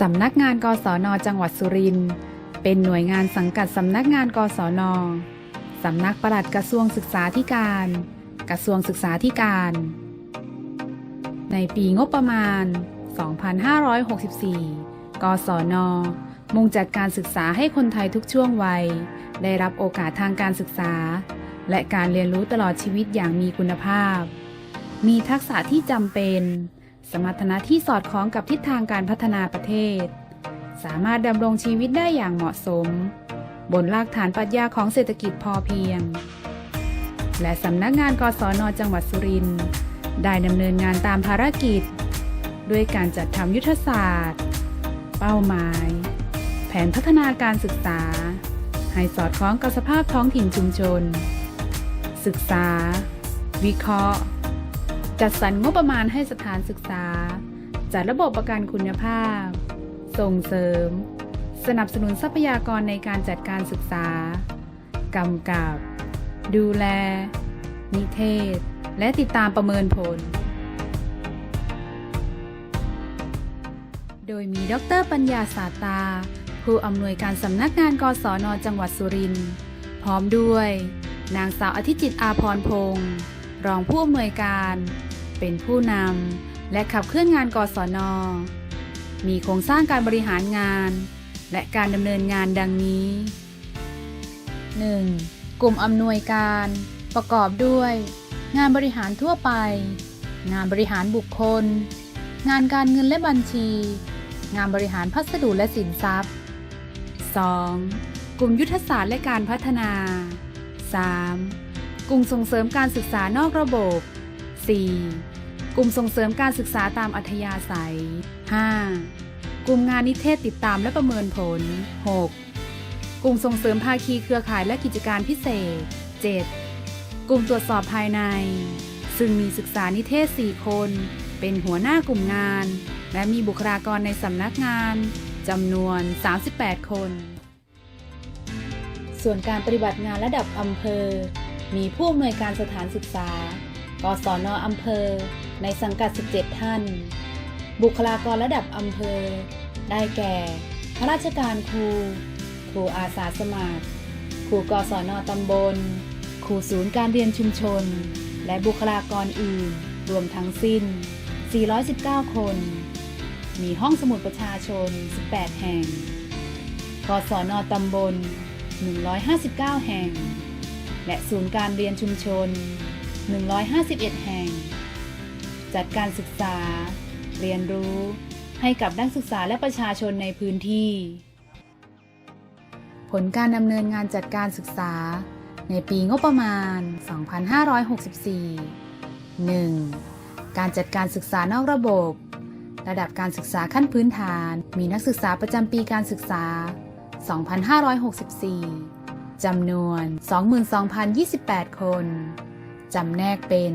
สำนักงานกศนจังหวัดสุรินทร์เป็นหน่วยงานสังกัดสำนักงานกศนสำนักปลัดกระทรวงศึกษาธิการ กระทรวงศึกษาธิการ ในปีงบประมาณ 2564 กศน มุ่งจัดการศึกษาให้คนไทยทุกช่วงวัย ได้รับโอกาสทางการศึกษา และการเรียนรู้ตลอดชีวิตอย่างมีคุณภาพ มีทักษะที่จำเป็น สมรรถนะที่สอดคล้องกับทิศทางการพัฒนาประเทศ สามารถดำรงชีวิตได้อย่างเหมาะสม บนรากฐานปรัชญาของเศรษฐกิจพอเพียง และสำนักงานกศนจังหวัดสุรินทร์ได้ดำเนินงานตามภารกิจ ด้วยการจัดทำยุทธศาสตร์ เป้าหมาย แผนพัฒนาการศึกษา ให้สอดคล้องกับสภาพท้องถิ่นชุมชน ศึกษา วิเคราะห์ จัดสรรงบประมาณให้สถานศึกษา จัดระบบประกันคุณภาพ ส่งเสริม สนับสนุนทรัพยากรในการจัดการศึกษากำกับ ดูแล นิเทศ และติดตามประเมินผล โดยมีดรปัญญาสาตา ผู้อำนวยการสำนักงานกศนจังหวัดสุรินทร์ พร้อมด้วย นางสาวอธิจิตอาพรพงศ์ รองผู้อำนวยการ เป็นผู้นำและขับเคลื่อนงานกศน มีโครงสร้างการบริหารงาน และการดำเนินงานดังนี้ 1. กลุ่มอำนวยการ ประกอบด้วย งานบริหารทั่วไป งานบริหารบุคคล งานการเงินและบัญชี งานบริหารพัสดุและสินทรัพย์ 2. กลุ่มยุทธศาสตร์และการพัฒนา 3. กลุ่มส่งเสริมการศึกษานอกระบบ 4. กลุ่มส่งเสริมการศึกษาตามอัธยาศัย 5. กลุ่มงานนิเทศติดตามและประเมินผล 6. กลุ่มส่งเสริมภาคีเครือข่ายและกิจการพิเศษ 7. กลุ่มตรวจสอบภายใน ซึ่งมีศึกษานิเทศ 4 คน เป็นหัวหน้ากลุ่มงาน และมีบุคลากรในสำนักงานจำนวน 38 คน ส่วนการปฏิบัติงานระดับอำเภอ มีผู้อำนวยการสถานศึกษา กศนอำเภอ ในสังกัด 17 ท่าน บุคลากรระดับอำเภอ ได้แก่ ข้าราชการครู ครูอาสาสมัคร ครูกศนตำบล ครูศูนย์การเรียนชุมชน และบุคลากรอื่น รวมทั้งสิ้น 419 คน มีห้องสมุดประชาชน 18 แห่ง กศนตำบล 159 แห่ง และศูนย์การเรียนชุมชน 151 แห่ง จัดการศึกษา เรียนรู้ให้กับนักศึกษาและประชาชนในพื้นที่ ผลการดำเนินงานจัดการศึกษา ในปีงบประมาณ 2564 1. การจัดการศึกษานอกระบบ ระดับการศึกษาขั้นพื้นฐาน มีนักศึกษาประจำปีการศึกษา 2564 จำนวน 22,028 คน จำแนกเป็น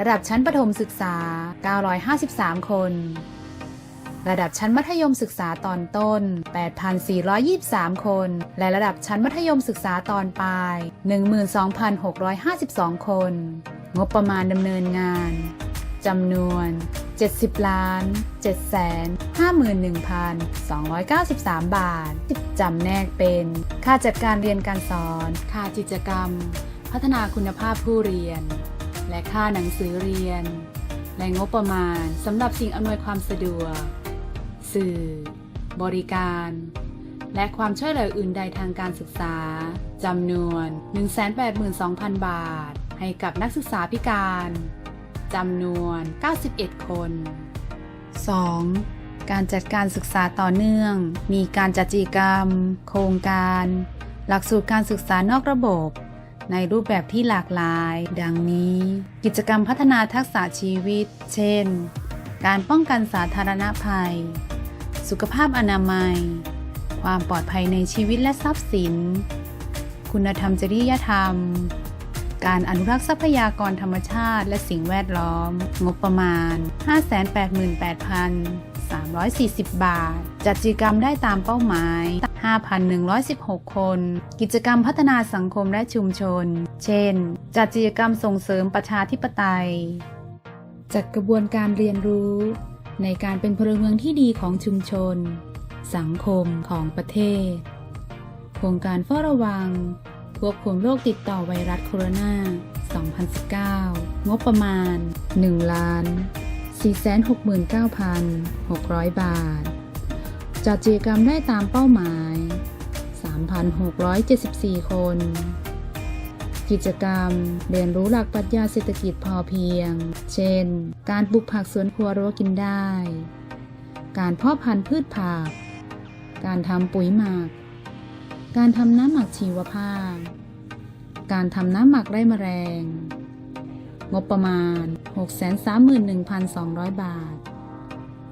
ระดับชั้นประถมศึกษา 953 คน ระดับชั้นมัธยมศึกษาตอนต้น 8,423 คน และระดับชั้นมัธยมศึกษาตอนปลาย 12,652 คน งบประมาณดำเนินงานจำนวน 70ล้าน7 5 1 2 9 3 บาท จำแนกเป็น ค่าจัดการเรียนการสอน ค่ากิจกรรม พัฒนาคุณภาพผู้เรียน และค่าหนังสือเรียน และงบประมาณสำหรับสิ่งอำนวยความสะดวก สื่อ บริการ และความช่วยเหลืออื่นใดทางการศึกษาจำนวน 182,000 บาท ให้กับนักศึกษาพิการจำนวน 91 คน 2. การจัดการศึกษาต่อเนื่อง มีการจัดกิจกรรม โครงการ หลักสูตรการศึกษานอกระบบ ในรูปแบบที่หลากหลาย ดังนี้ กิจกรรมพัฒนาทักษะชีวิต เช่น การป้องกันสาธารณภัย สุขภาพอนามัย ความปลอดภัยในชีวิตและทรัพย์สิน คุณธรรมจริยธรรม การอนุรักษ์ทรัพยากรธรรมชาติ และสิ่งแวดล้อม งบประมาณ 340 บาท จัดกิจกรรมได้ตามเป้าหมาย 5,116 คน กิจกรรมพัฒนาสังคมและชุมชน เช่น จัดกิจกรรมส่งเสริมประชาธิปไตย จัดกระบวนการเรียนรู้ ในการเป็นพลเมืองที่ดีของชุมชน สังคมของประเทศ โครงการเฝ้าระวังควบคุมโรคติดต่อไวรัสโคโรนา 2019 งบประมาณ 1 ล้าน 469,600 บาท จัดกิจกรรมได้ตามเป้าหมาย 3,674 คน กิจกรรมเรียนรู้หลักปรัชญาเศรษฐกิจพอเพียง เช่น การปลูกผักสวนครัวรั้วกินได้ การเพาะพันธุ์พืชผัก การทำปุ๋ยหมัก การทำน้ำหมักชีวภาพ การทำน้ำหมักไร่แมลง งบประมาณ 631,200 บาท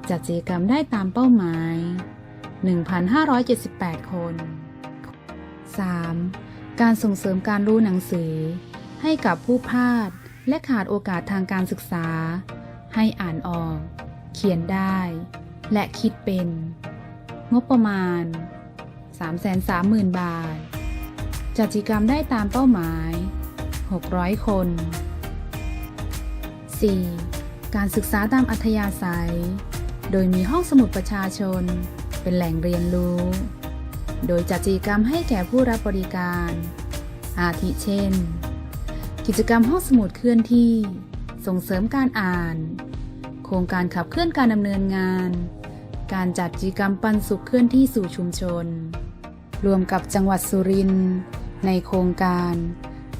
จัดกิจกรรมได้ตามเป้าหมาย 1,578 คน 3. การส่งเสริมการรู้หนังสือ ให้กับผู้พลาดและขาดโอกาสทางการศึกษา ให้อ่านออก เขียนได้ และคิดเป็น งบประมาณ 330,000 บาท จัดกิจกรรมได้ตามเป้าหมาย 600 คน 4. การศึกษาตามอัธยาศัย โดยมีห้องสมุดประชาชน เป็นแหล่งเรียนรู้ โดยจัดกิจกรรมให้แก่ผู้รับบริการ อาทิเช่น กิจกรรมห้องสมุดเคลื่อนที่ ส่งเสริมการอ่าน โครงการขับเคลื่อนการดำเนินงาน การจัดกิจกรรมปันสุขเคลื่อนที่สู่ชุมชน รวมกับจังหวัดสุรินทร์ในโครงการ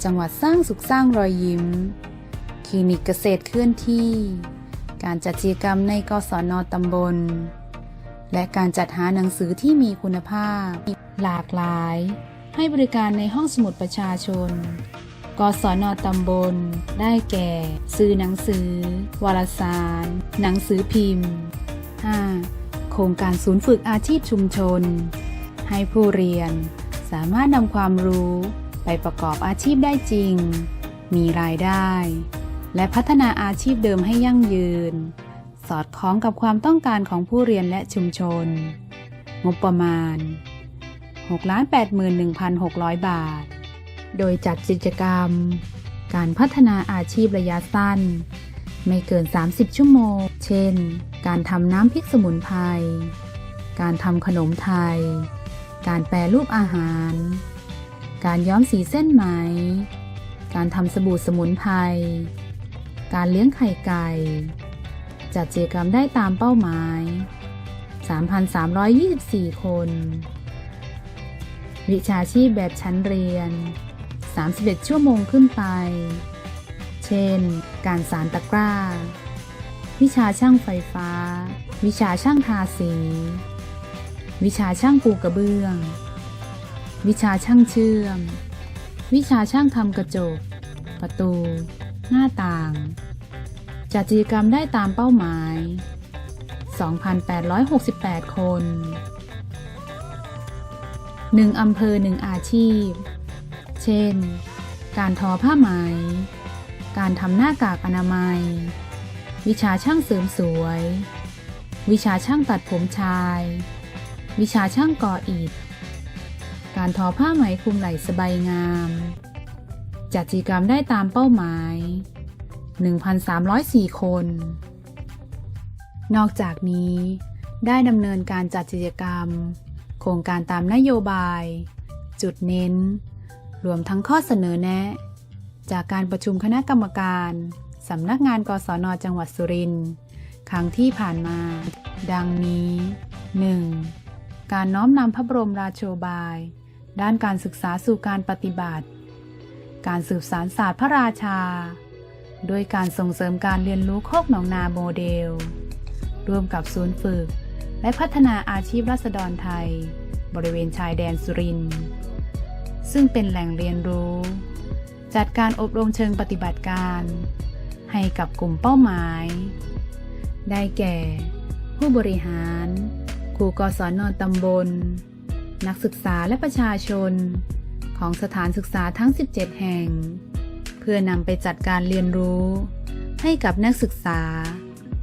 จังหวัดสร้างสุขสร้างรอยยิ้ม ลินิกเกษตรเคลื่อนที่ การจัดกิจกรรมในกศนตำบล และการจัดหาหนังสือที่มีคุณภาพ หลากหลาย ให้บริการในห้องสมุดประชาชน กศนตำบล ได้แก่ ซื้อหนังสือ วารสาร หนังสือพิมพ์ 5. โครงการศูนย์ฝึกอาชีพชุมชน ให้ผู้เรียน สามารถนำความรู้ไปประกอบอาชีพได้จริง มีรายได้ และพัฒนาอาชีพเดิมให้ยั่งยืน สอดคล้องกับความต้องการของผู้เรียนและชุมชน งบประมาณ 681,600 บาท โดยจัดกิจกรรม การพัฒนาอาชีพระยะสั้น ไม่เกิน 30 ชั่วโมง เช่น การทำน้ำพริกสมุนไพร การทำขนมไทย การแปรรูปอาหาร การย้อมสีเส้นไหม การทำสบู่สมุนไพร การเลี้ยงไข่ไก่ จัดกิจกรรมได้ตามเป้าหมาย 3,324 คน วิชาชีพแบบชั้นเรียน 31 ชั่วโมงขึ้นไป เช่น การสารตะกร้า วิชาช่างไฟฟ้า วิชาช่างทาสี วิชาช่างปูกระเบื้อง วิชาช่างเชื่อม วิชาช่างทำกระจก ประตู หน้าต่าง จัดกิจกรรมได้ตามเป้าหมาย 2,868 คน 1 อำเภอ 1 อาชีพ เช่น การทอผ้าไหม การทำหน้ากากอนามัย วิชาช่างเสริมสวย วิชาช่างตัดผมชาย วิชาช่างก่ออิฐ การทอผ้าไหมคลุมไหล่สบายงาม จัดกิจกรรมได้ตามเป้าหมาย 1,304 คน นอกจากนี้ได้ดำเนินการจัดกิจกรรม โครงการตามนโยบาย จุดเน้น รวมทั้งข้อเสนอแนะ จากการประชุมคณะกรรมการสำนักงานกศนจังหวัดสุรินทร์ครั้งที่ผ่านมา ดังนี้ 1. การน้อมนำพระบรมราโชบาย ด้านการศึกษาสู่การปฏิบัติ การสืบสารศาสตร์พระราชา ด้วยการส่งเสริมการเรียนรู้โคกหนองนาโมเดล ร่วมกับศูนย์ฝึก และพัฒนาอาชีพรัษฎรไทย บริเวณชายแดนสุรินทร์ซึ่งเป็นแหล่งเรียนรู้ จัดการอบรมเชิงปฏิบัติการ ให้กับกลุ่มเป้าหมาย ได้แก่ ผู้บริหารครูกศนตำบล นักศึกษาและประชาชน ของสถานศึกษาทั้ง 17 แห่ง พื่อนำไปจัดการเรียนรู้ ให้กับนักศึกษา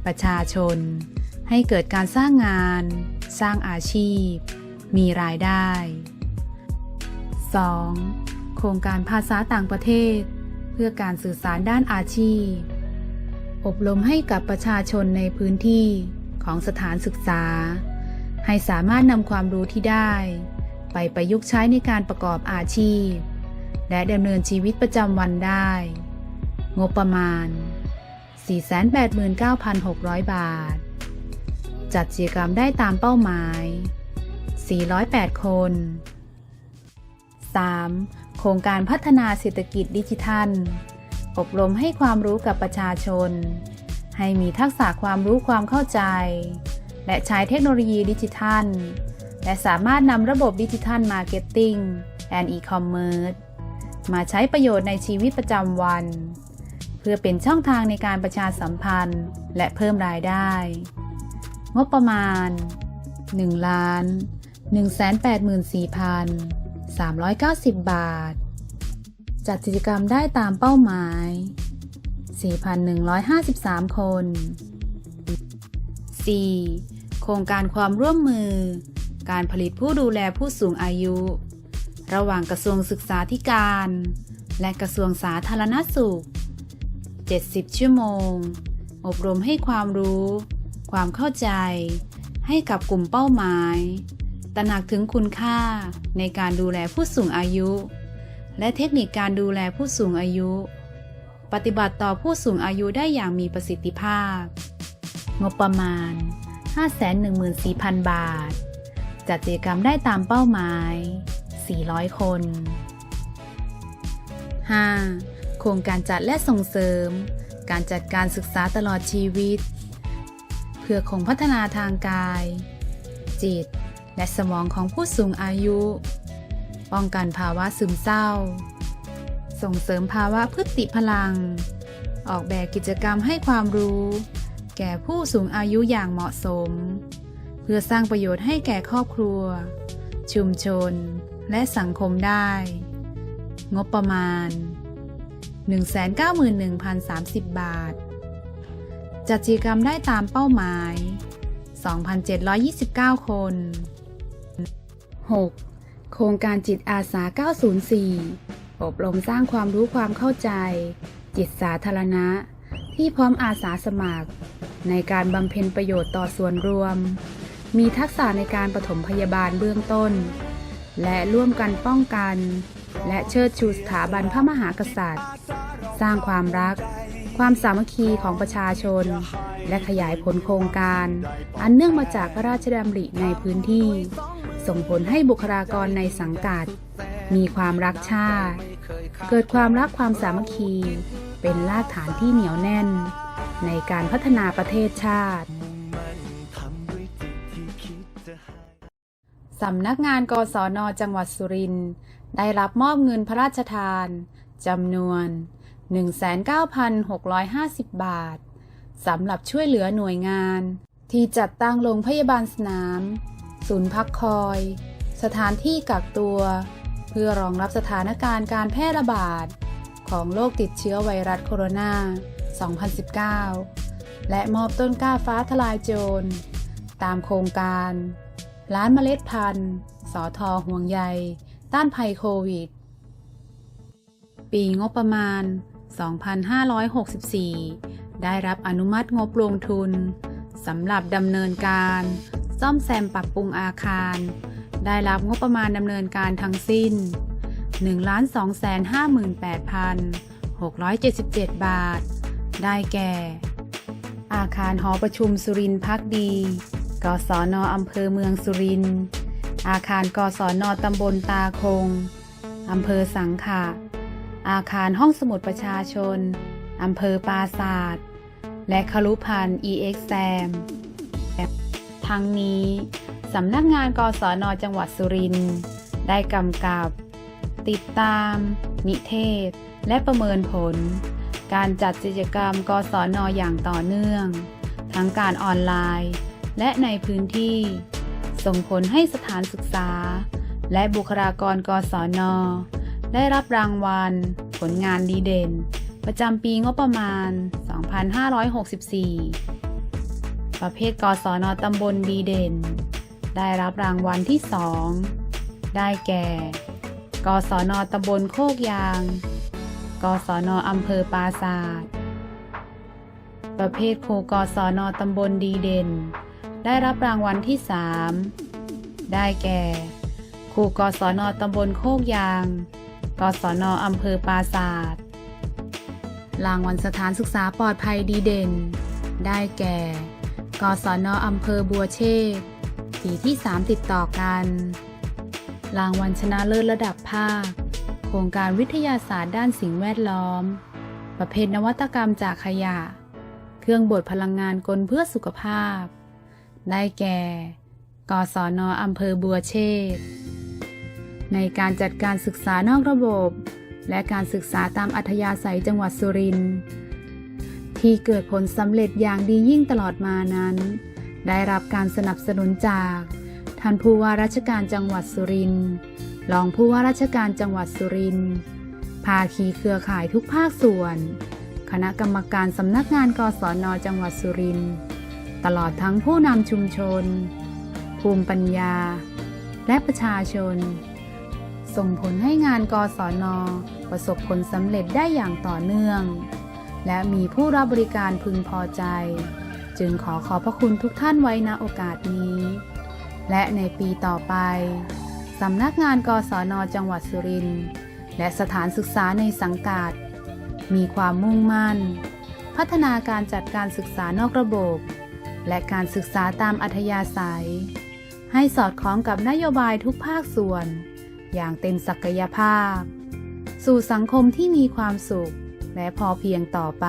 ประชาชน ให้เกิดการสร้างงาน สร้างอาชีพ มีรายได้ 2. โครงการภาษาต่างประเทศ เพื่อการสื่อสารด้านอาชีพ อบรมให้กับประชาชนในพื้นที่ของสถานศึกษา ให้สามารถนำความรู้ที่ได้ ไปประยุกต์ใช้ในการประกอบอาชีพ และดำเนินชีวิตประจำวันได้ งบประมาณ 489,600 บาท จัดกิจกรรมได้ตามเป้าหมาย 408 คน 3. โครงการพัฒนาเศรษฐกิจดิจิทัล อบรมให้ความรู้กับประชาชน ให้มีทักษะความรู้ความเข้าใจ และใช้เทคโนโลยีดิจิทัล และสามารถนำระบบดิจิทัลมาร์เก็ตติ้งและอีคอ มาใช้ประโยชน์ในชีวิตประจำวัน เพื่อเป็นช่องทางในการประชาสัมพันธ์และเพิ่มรายได้ งบประมาณ 1 ล้าน 184,390 บาท จัดกิจกรรมได้ตามเป้าหมาย 4,153 คน 4. โครงการความร่วมมือ การผลิตผู้ดูแลผู้สูงอายุ ระหว่างกระทรวงศึกษาธิการ และกระทรวงสาธารณสุข 70 ชั่วโมง อบรมให้ความรู้ ความเข้าใจ ให้กับกลุ่มเป้าหมาย ตระหนักถึงคุณค่าในการดูแลผู้สูงอายุ และเทคนิคการดูแลผู้สูงอายุ ปฏิบัติต่อผู้สูงอายุได้อย่างมีประสิทธิภาพ งบประมาณ 514,000 บาท จัดกิจกรรมได้ตามเป้าหมาย 400 คน 5. โครงการจัดและส่งเสริม การจัดการศึกษาตลอดชีวิต เพื่อคงพัฒนาทางกาย จิต และสมองของผู้สูงอายุ ป้องกันภาวะซึมเศร้า ส่งเสริมภาวะพฤติพลัง ออกแบบกิจกรรมให้ความรู้ แก่ผู้สูงอายุอย่างเหมาะสม เพื่อสร้างประโยชน์ให้แก่ครอบครัว ชุมชน และสังคมได้ งบประมาณ 191,030 บาท จัดกิจกรรมได้ตามเป้าหมาย 2,729 คน 6. โครงการจิตอาสา 904 อบรมสร้างความรู้ความเข้าใจ จิตสาธารณะ ที่พร้อมอาสาสมัคร ในการบำเพ็ญประโยชน์ต่อส่วนรวม มีทักษะในการปฐมพยาบาลเบื้องต้น และร่วมกันป้องกัน และเชิดชูสถาบันพระมหากษัตริย์ สร้างความรัก ความสามัคคีของประชาชน และขยายผลโครงการ อันเนื่องมาจากพระราชดำริในพื้นที่ ส่งผลให้บุคลากรในสังกัด มีความรักชาติ เกิดความรักความสามัคคี เป็นรากฐานที่เหนียวแน่น ในการพัฒนาประเทศชาติ สำนักงานกศนจังหวัดสุรินทร์ได้รับมอบเงินพระราชทานจำนวน 19,650 บาทสำหรับช่วยเหลือหน่วยงาน ที่จัดตั้งโรงพยาบาลสนาม ศูนย์พักคอย สถานที่กักตัว เพื่อรองรับสถานการณ์การแพร่ระบาด ของโรคติดเชื้อไวรัสโคโรนา 2019 และมอบต้นกล้าฟ้าทลายโจร ตามโครงการ ร้านเมล็ดพันธุ์ สอทอห่วงใย ต้านภัยโควิด ปีงบประมาณ 2564 ได้รับอนุมัติงบลงทุนสำหรับดำเนินการ ซ่อมแซมปรับปรุงอาคาร ได้รับงบประมาณดำเนินการทั้งสิ้น 1,258,677 บาท ได้แก่ อาคารหอประชุมสุรินทร์พักดี กศนอำเภอเมืองสุรินทร์ อาคารกศนตำบลตาคง อำเภอสังขะ อาคารห้องสมุดประชาชน อำเภอปราศาสตร์ และคลุพันธ์ EX แซมทั้งนี้สำนักงานกศนจังหวัดสุรินทร์ได้กำกับ ติดตาม นิเทศ และประเมินผล การจัดกิจกรรมกศนอย่างต่อเนื่อง ทั้งการออนไลน์ และในพื้นที่ ส่งผลให้สถานศึกษา และบุคลากรกศน ได้รับรางวัล ผลงานดีเด่น ประจำปีงบประมาณ 2564 ประเภทกศนตำบลดีเด่น ได้รับรางวัลที่ 2 ได้แก่ กศนตำบลโคกยาง กศนอำเภอปราศาสตร์ประเภทคกศนตำบลดีเด่น ได้รับรางวัลที่ 3 ได้แก่ ครูกศนตำบลโคกยาง กศนอำเภอปราศาสตร์รางวัลสถานศึกษาปลอดภัยดีเด่น ได้แก่ กศนอำเภอบัวเชษฐ์ปีที่ 3 ติดต่อกัน รางวัลชนะเลิศระดับภาค โครงการวิทยาศาสตร์ด้านสิ่งแวดล้อม ประเภทนวัตกรรมจากขยะ เครื่องบดพลังงานกลเพื่อสุขภาพ ได้แก่ กศนอำเภอบัวเชษในการจัดการศึกษานอกระบบ และการศึกษาตามอัธยาศัยจังหวัดสุรินทร์ที่เกิดผลสำเร็จอย่างดียิ่งตลอดมานั้น ได้รับการสนับสนุนจากท่านผู้ว่าราชการจังหวัดสุรินทร์รองผู้ว่าราชการจังหวัดสุรินทร์ภาคีเครือข่ายทุกภาคส่วน คณะกรรมการสำนักงานกศนจังหวัดสุรินทร์ ตลอดทั้งผู้นำชุมชน ภูมิปัญญา และประชาชน ส่งผลให้งานกศน ประสบผลสำเร็จได้อย่างต่อเนื่อง และมีผู้รับบริการพึงพอใจ จึงขอขอบพระคุณทุกท่านไว้ณโอกาสนี้ และในปีต่อไปสำนักงานกศน จังหวัดสุรินทร์และสถานศึกษาในสังกัด มีความมุ่งมั่น พัฒนาการจัดการศึกษานอกระบบ และการศึกษาตามอัธยาศัย ให้สอดคล้องกับนโยบายทุกภาคส่วน อย่างเต็มศักยภาพ สู่สังคมที่มีความสุข และพอเพียงต่อไป